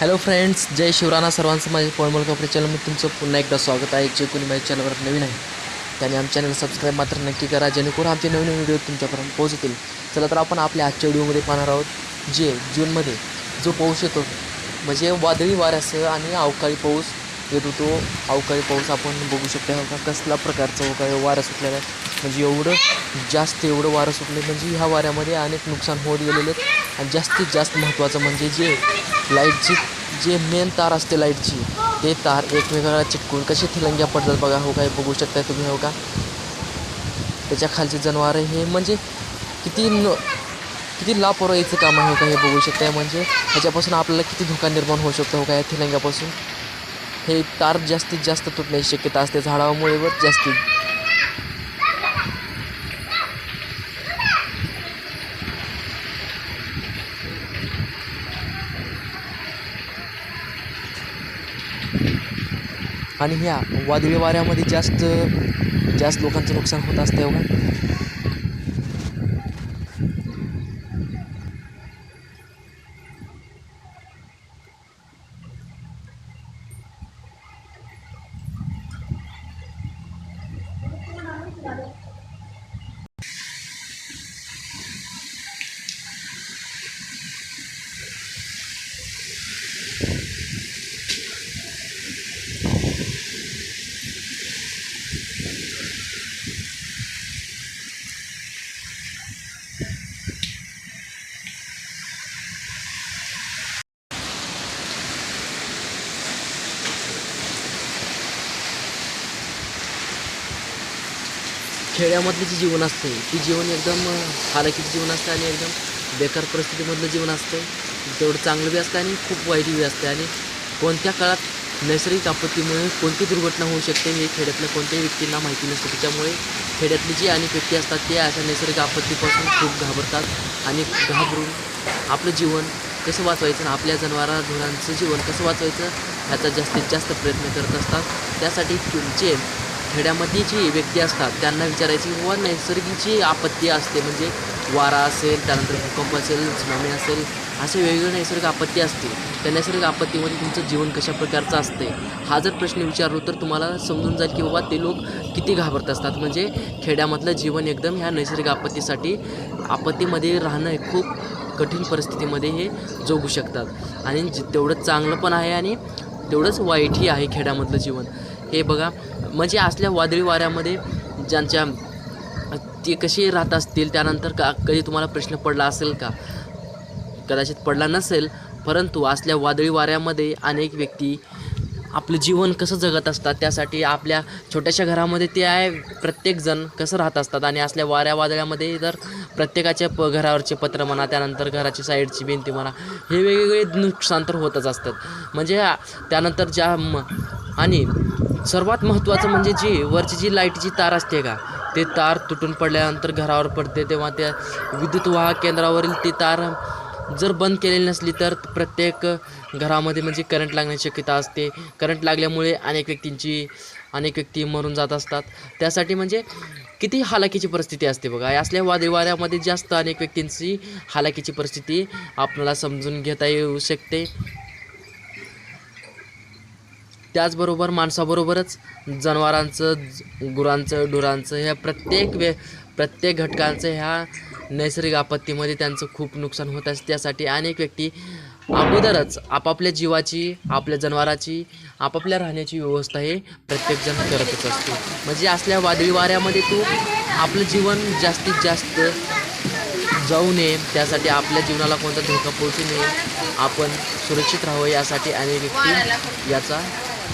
Hello friends जय शिवराणा सर्वांचं माझ्या पोळमोल कपडे चॅनलमध्ये तुमचं पुन्हा एकदा स्वागत आहे. जे कोणी माझ्या चॅनलवर नवीन आहे त्याने आमच्या चॅनल सबस्क्राईब मात्र नक्की करा जेणेकरून आमचे नवीन व्हिडिओ तुमच्यापर्यंत पोहोचतील. चला तर आपण आपल्या आजच्या व्हिडिओमध्ये पाहणार आहोत जे जूनमध्ये जो पाऊस येतो म्हणजे वादळी वाऱ्यासह आणि अवकाळी पाऊस येतो तो अवकाळी पाऊस आपण बघू शकतो का कसला प्रकारचा अवकाळी वारा सुटलेला आहे. म्हणजे एवढं जास्त एवढं वारं सुटले म्हणजे ह्या वाऱ्यामध्ये अनेक नुकसान होत गेलेले आहे. आणि जास्तीत जास्त महत्त्वाचं म्हणजे जे लाईटची जे मेन तार असते लाईटची ते तार एकमेकाला चिटकून कसे थिलंग्या पडतात बघा. हो काय बघू शकताय तुम्ही हो का? त्याच्या खालचे जनावरं हे. म्हणजे किती न किती लापरवाहीचं काम आहे हो का? हे बघू शकताय. म्हणजे ह्याच्यापासून आपल्याला किती धोका निर्माण होऊ शकतो हो का या थिलंग्यापासून हे तार जास्तीत जास्त तुटण्याची शक्यता असते. झाडामुळे वर जास्तीत आणि ह्या वादळी वाऱ्यामध्ये जास्त जास्त लोकांचं नुकसान होत असतं एवढं. खेड्यामधलं जे जीवन असते ते जीवन एकदम हालाकीचं जीवन असतं आणि एकदम बेकार परिस्थितीमधलं जीवन असतं. तेवढं चांगलं बी असतं आणि खूप वाईट बी असतं. आणि कोणत्या काळात नैसर्गिक आपत्तीमुळे कोणती दुर्घटना होऊ शकते हे खेड्यातल्या कोणत्याही व्यक्तींना माहिती नसते. त्याच्यामुळे खेड्यातली जी अनेक व्यक्ती असतात ते अशा नैसर्गिक आपत्तीपासून खूप घाबरतात आणि घाबरून आपलं जीवन कसं वाचवायचं आणि आपल्या जनावरा ढोरांचं जीवन कसं वाचवायचं ह्याचा जास्तीत जास्त प्रयत्न करत असतात. त्यासाठी तुमचे खेड्यामध्ये जी व्यक्ती असतात त्यांना विचारायची व नैसर्गिक जी आपत्ती असते म्हणजे वारा असेल त्यानंतर भूकंप असेल सुनामी असेल असे वेगवेगळे नैसर्गिक आपत्ती असते त्या नैसर्गिक आपत्तीमध्ये तुमचं जीवन कशा प्रकारचं असते? हा जर प्रश्न विचारलो तर तुम्हाला समजून जाईल की बाबा ते लोक किती घाबरत असतात. म्हणजे खेड्यामधलं जीवन एकदम ह्या नैसर्गिक आपत्तीसाठी आपत्तीमध्ये राहणं हे खूप कठीण परिस्थितीमध्ये हे जगू शकतात. आणि तेवढं चांगलं पण आहे आणि तेवढंच वाईटही आहे खेड्यामधलं जीवन. हे बघा. म्हणजे असल्या वादळी वाऱ्यामध्ये ज्यांच्या ते कसे राहत असतील त्यानंतर का कधी तुम्हाला प्रश्न पडला असेल का? कदाचित पडला नसेल परंतु असल्या वादळी वाऱ्यामध्ये अनेक व्यक्ती आपलं जीवन कसं जगत असतात त्यासाठी आपल्या छोट्याशा घरामध्ये ते आहे प्रत्येकजण कसं राहत असतात. आणि असल्या वाऱ्या वादळामध्ये जर प्रत्येकाच्या प घरावरचे पत्र म्हणा त्यानंतर घराची साईडची भिंती म्हणा हे वेगवेगळे नुकसान तर होतच असतात. म्हणजे त्यानंतर ज्या आणि सर्वात महत्त्वाचं म्हणजे जी वरची जी लाईटची तार असते का ते तार तुटून पडल्यानंतर घरावर पडते तेव्हा त्या विद्युत वाहक केंद्रावरील ती तार जर बंद केलेली नसली तर प्रत्येक घरामध्ये म्हणजे करंट लागण्याची शक्यता असते. करंट लागल्यामुळे अनेक व्यक्तींची अनेक व्यक्ती मरून जात असतात. त्यासाठी म्हणजे किती हालाकीची परिस्थिती असते बघा. असल्या वादळी वाऱ्यामध्ये जास्त अनेक व्यक्तींची हालाकीची परिस्थिती आपल्याला समजून घेता येऊ शकते. त्याचबरोबर माणसाबरोबरच जनावरांचं ज- गुरांचं ढुरांचं ह्या प्रत्येक वे प्रत्येक घटकांचं ह्या नैसर्गिक आपत्तीमध्ये त्यांचं खूप नुकसान होत असते. त्यासाठी अनेक व्यक्ती अगोदरच आपापल्या जीवाची आपल्या जनावराची आपापल्या राहण्याची व्यवस्था हे प्रत्येकजण करतच असतो. म्हणजे असल्या वादळी वाऱ्यामध्ये तू आपलं जीवन जास्तीत जास्त जाऊ नये. त्यासाठी आपल्या जीवनाला कोणता धोका पोहोचू नये. आपण सुरक्षित राहावं यासाठी अनेक व्यक्ती याचा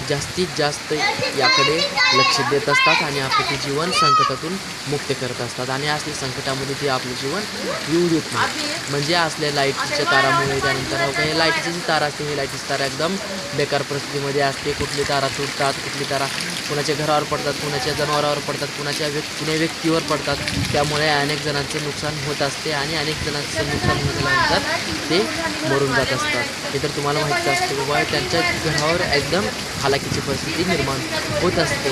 जास्तीत जास्त याकडे लक्ष देत असतात आणि आपले ते जीवन संकटातून मुक्त करत असतात. आणि असल्या संकटामध्ये ते आपलं जीवन येऊ देत नाही म्हणजे असल्या लाईटच्या तारामुळे त्यानंतर हो काही लाईटची जी तार असते ही लाईटची तारा एकदम बेकार परिस्थितीमध्ये असते. कुठली तारा तुटतात कुठली तारा कुणाच्या घरावर पडतात कुणाच्या जनावरावर पडतात कुणाच्या व्यक्ती कुण्या व्यक्तीवर पडतात. त्यामुळे अनेक जणांचे नुकसान होत असते आणि अनेक जणांचं नुकसान झाल्यानंतर ते मरून जात असतात. हे तर तुम्हाला माहिती असते. बाबा त्यांच्या घरावर एकदम हालाकीची परिस्थिती निर्माण होत असते.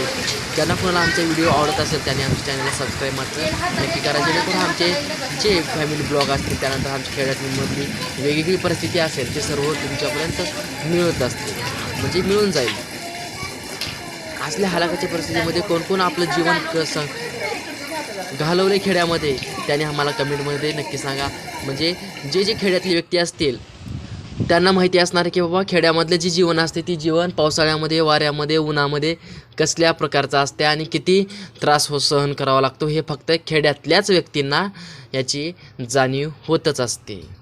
ज्यांना कोणाला आमचा व्हिडिओ आवडत असेल त्यांनी आमच्या चॅनलला सबस्क्राईब मात्र नक्की करा. जेणेकरून आमचे जे फॅमिली ब्लॉग असतील त्यानंतर आमच्या खेड्यातमधली वेगवेगळी परिस्थिती असेल ते सर्व तुमच्यापर्यंत मिळत असते म्हणजे मिळून जाईल. असल्या हालाकाच्या परिस्थितीमध्ये कोण कोण आपलं जीवन कसं घालवले खेड्यामध्ये त्याने आम्हाला कमेंटमध्ये नक्की सांगा. म्हणजे जे जे खेड्यातले व्यक्ती असतील त्यांना माहिती असणार आहे की बाबा खेड्यामधले जे जीवन असते ती जीवन पावसाळ्यामध्ये वाऱ्यामध्ये उन्हामध्ये कसल्या प्रकारचं असते आणि किती त्रास हो सहन करावा लागतो हे फक्त खेड्यातल्याच व्यक्तींना याची जाणीव होतच असते.